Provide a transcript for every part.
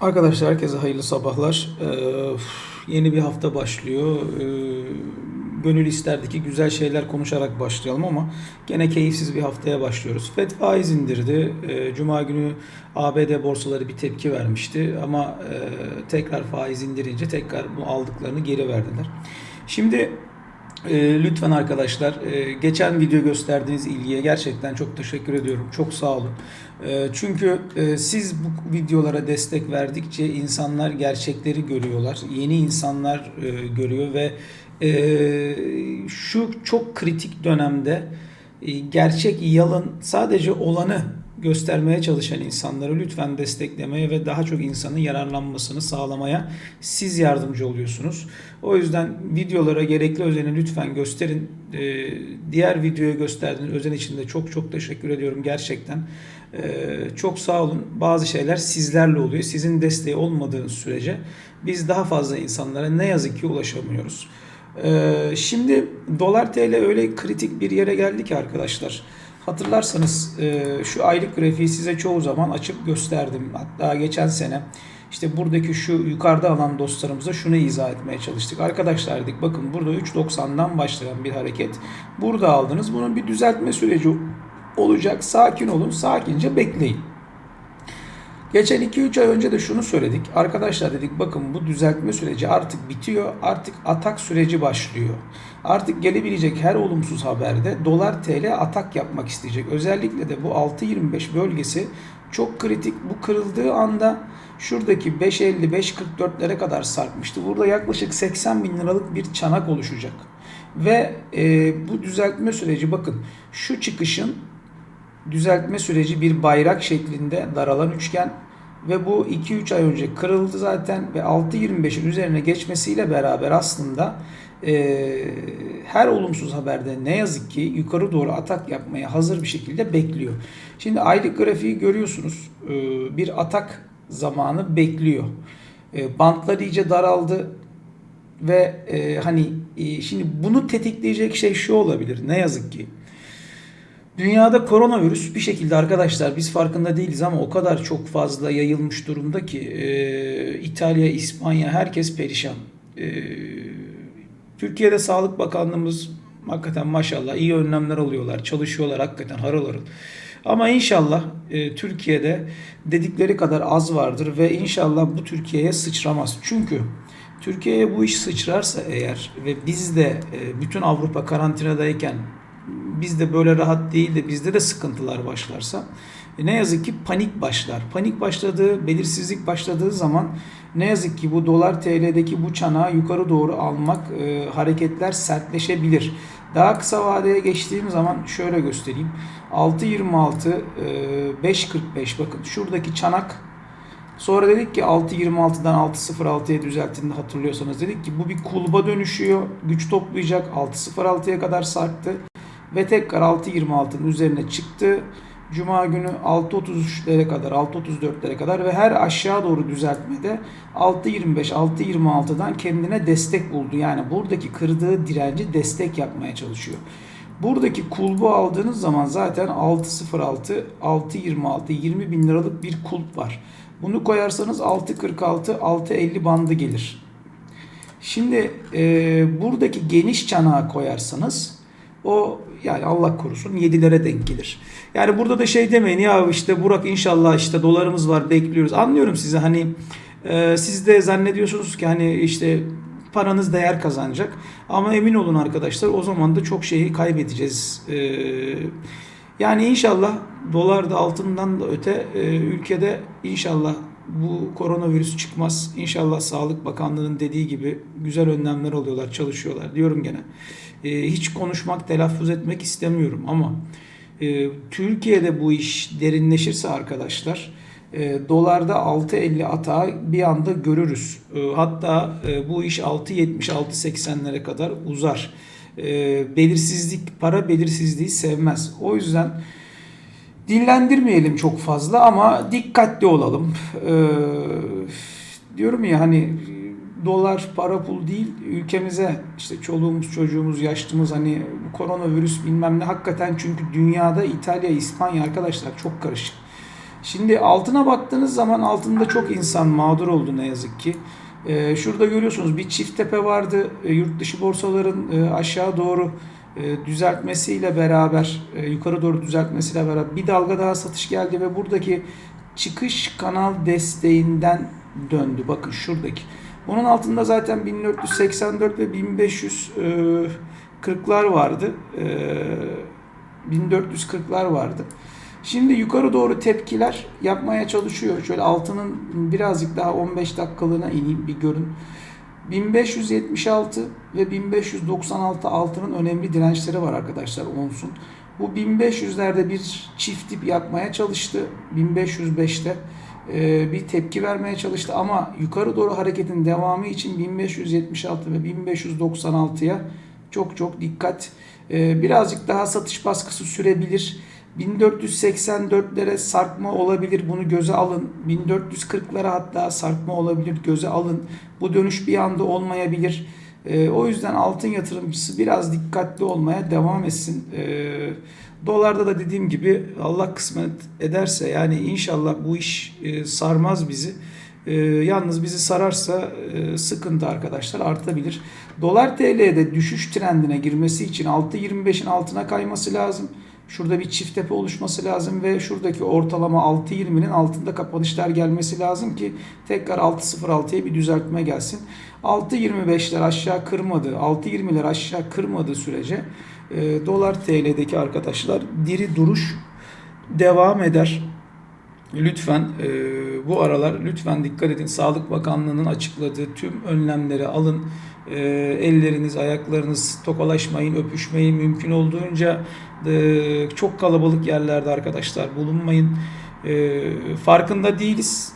Arkadaşlar herkese hayırlı sabahlar. Ee, yeni bir hafta başlıyor. Ee, gönül isterdi ki güzel şeyler konuşarak başlayalım ama gene keyifsiz bir haftaya başlıyoruz. FED faiz indirdi. Ee, Cuma günü ABD borsaları bir tepki vermişti ama e, tekrar faiz indirince tekrar bu aldıklarını geri verdiler. Şimdi e, lütfen arkadaşlar e, geçen video gösterdiğiniz ilgiye gerçekten çok teşekkür ediyorum. Çok sağ olun. E, çünkü e, siz bu videolara destek verdikçe insanlar gerçekleri görüyorlar. Yeni insanlar e, görüyor ve e, şu çok kritik dönemde e, gerçek yalın sadece olanı göstermeye çalışan insanları lütfen desteklemeye ve daha çok insanın yararlanmasını sağlamaya siz yardımcı oluyorsunuz. O yüzden videolara gerekli özeni lütfen gösterin. Ee, diğer videoya gösterdiğiniz özen için de çok çok teşekkür ediyorum gerçekten. Ee, çok sağ olun. Bazı şeyler sizlerle oluyor. Sizin desteği olmadığınız sürece biz daha fazla insanlara ne yazık ki ulaşamıyoruz. Ee, şimdi dolar TL öyle kritik bir yere geldi ki arkadaşlar. Hatırlarsanız e, şu aylık grafiği size çoğu zaman açıp gösterdim. Hatta geçen sene işte buradaki şu yukarıda alan dostlarımıza şunu izah etmeye çalıştık. Arkadaşlar dedik bakın burada 3.90'dan başlayan bir hareket. Burada aldınız. Bunun bir düzeltme süreci olacak. Sakin olun. Sakince bekleyin. Geçen 2-3 ay önce de şunu söyledik. Arkadaşlar dedik bakın bu düzeltme süreci artık bitiyor. Artık atak süreci başlıyor. Artık gelebilecek her olumsuz haberde dolar TL atak yapmak isteyecek. Özellikle de bu 6.25 bölgesi çok kritik. Bu kırıldığı anda şuradaki 5.50-5.44'lere kadar sarkmıştı. Burada yaklaşık 80 bin liralık bir çanak oluşacak. Ve e, bu düzeltme süreci bakın şu çıkışın düzeltme süreci bir bayrak şeklinde daralan üçgen ve bu 2-3 ay önce kırıldı zaten ve 6.25'in üzerine geçmesiyle beraber aslında e, her olumsuz haberde ne yazık ki yukarı doğru atak yapmaya hazır bir şekilde bekliyor. Şimdi aylık grafiği görüyorsunuz e, bir atak zamanı bekliyor. E, bantlar iyice daraldı ve e, hani e, şimdi bunu tetikleyecek şey şu olabilir ne yazık ki. Dünyada koronavirüs bir şekilde arkadaşlar biz farkında değiliz ama o kadar çok fazla yayılmış durumda ki e, İtalya, İspanya herkes perişan. E, Türkiye'de Sağlık Bakanlığımız hakikaten maşallah iyi önlemler alıyorlar, çalışıyorlar hakikaten harıl harıl. Ama inşallah e, Türkiye'de dedikleri kadar az vardır ve inşallah bu Türkiye'ye sıçramaz. Çünkü Türkiye'ye bu iş sıçrarsa eğer ve biz de e, bütün Avrupa karantinadayken biz de böyle rahat değil de bizde de sıkıntılar başlarsa ne yazık ki panik başlar. Panik başladığı, belirsizlik başladığı zaman ne yazık ki bu dolar TL'deki bu çanağı yukarı doğru almak e, hareketler sertleşebilir. Daha kısa vadeye geçtiğim zaman şöyle göstereyim. 6.26 e, 5.45 bakın şuradaki çanak Sonra dedik ki 6.26'dan 6.06'ya düzelttiğinde hatırlıyorsanız dedik ki bu bir kulba dönüşüyor. Güç toplayacak 6.06'ya kadar sarktı ve tekrar 6.26'nın üzerine çıktı. Cuma günü 6.33'lere kadar, 6.34'lere kadar ve her aşağı doğru düzeltmede 6.25, 6.26'dan kendine destek buldu. Yani buradaki kırdığı direnci destek yapmaya çalışıyor. Buradaki kulbu aldığınız zaman zaten 6.06, 6.26, 20 bin liralık bir kulp var. Bunu koyarsanız 6.46, 6.50 bandı gelir. Şimdi e, buradaki geniş çanağı koyarsanız o yani Allah korusun 7'lere denk gelir. Yani burada da şey demeyin ya işte Burak inşallah işte dolarımız var bekliyoruz. Anlıyorum sizi hani e, siz de zannediyorsunuz ki hani işte paranız değer kazanacak. Ama emin olun arkadaşlar o zaman da çok şeyi kaybedeceğiz. E, yani inşallah dolar da altından da öte e, ülkede inşallah bu koronavirüs çıkmaz. İnşallah Sağlık Bakanlığı'nın dediği gibi güzel önlemler alıyorlar, çalışıyorlar diyorum gene. E, hiç konuşmak, telaffuz etmek istemiyorum ama e, Türkiye'de bu iş derinleşirse arkadaşlar e, dolarda 6.50 atağı bir anda görürüz. E, hatta e, bu iş 6.70-6.80'lere kadar uzar. E, belirsizlik, para belirsizliği sevmez. O yüzden dinlendirmeyelim çok fazla ama dikkatli olalım. Ee, diyorum ya hani dolar para pul değil ülkemize işte çoluğumuz çocuğumuz yaşlımız hani koronavirüs bilmem ne hakikaten çünkü dünyada İtalya İspanya arkadaşlar çok karışık. Şimdi altına baktığınız zaman altında çok insan mağdur oldu ne yazık ki. Ee, şurada görüyorsunuz bir çift tepe vardı. Ee, yurt dışı borsaların e, aşağı doğru e, düzeltmesiyle beraber, e, yukarı doğru düzeltmesiyle beraber bir dalga daha satış geldi ve buradaki çıkış kanal desteğinden döndü. Bakın şuradaki. Bunun altında zaten 1484 ve 1500 e, 40'lar vardı. E, 1440'lar vardı. Şimdi yukarı doğru tepkiler yapmaya çalışıyor. Şöyle altının birazcık daha 15 dakikalığına ineyim bir görün. 1576 ve 1596 altının önemli dirençleri var arkadaşlar onsun. Bu 1500'lerde bir çift dip yapmaya çalıştı. 1505'te e, bir tepki vermeye çalıştı ama yukarı doğru hareketin devamı için 1576 ve 1596'ya çok çok dikkat. E, birazcık daha satış baskısı sürebilir. 1484'lere sarkma olabilir bunu göze alın. 1440'lara hatta sarkma olabilir göze alın. Bu dönüş bir anda olmayabilir. E, o yüzden altın yatırımcısı biraz dikkatli olmaya devam etsin. E, dolarda da dediğim gibi Allah kısmet ederse yani inşallah bu iş e, sarmaz bizi. E, yalnız bizi sararsa e, sıkıntı arkadaşlar artabilir. Dolar TL'de düşüş trendine girmesi için 6.25'in altına kayması lazım. Şurada bir çift tepe oluşması lazım ve şuradaki ortalama 6.20'nin altında kapanışlar gelmesi lazım ki tekrar 6.06'ya bir düzeltme gelsin. 6.25'ler aşağı kırmadı, 6.20'ler aşağı kırmadığı sürece e, dolar TL'deki arkadaşlar diri duruş devam eder. Lütfen e, bu aralar lütfen dikkat edin. Sağlık Bakanlığı'nın açıkladığı tüm önlemleri alın. E, elleriniz, ayaklarınız tokalaşmayın, öpüşmeyin. Mümkün olduğunca e, çok kalabalık yerlerde arkadaşlar bulunmayın. E, farkında değiliz.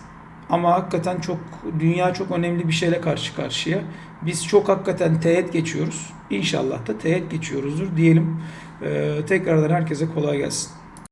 Ama hakikaten çok dünya çok önemli bir şeyle karşı karşıya. Biz çok hakikaten teğet geçiyoruz. İnşallah da teğet geçiyoruzdur diyelim. E, tekrardan herkese kolay gelsin.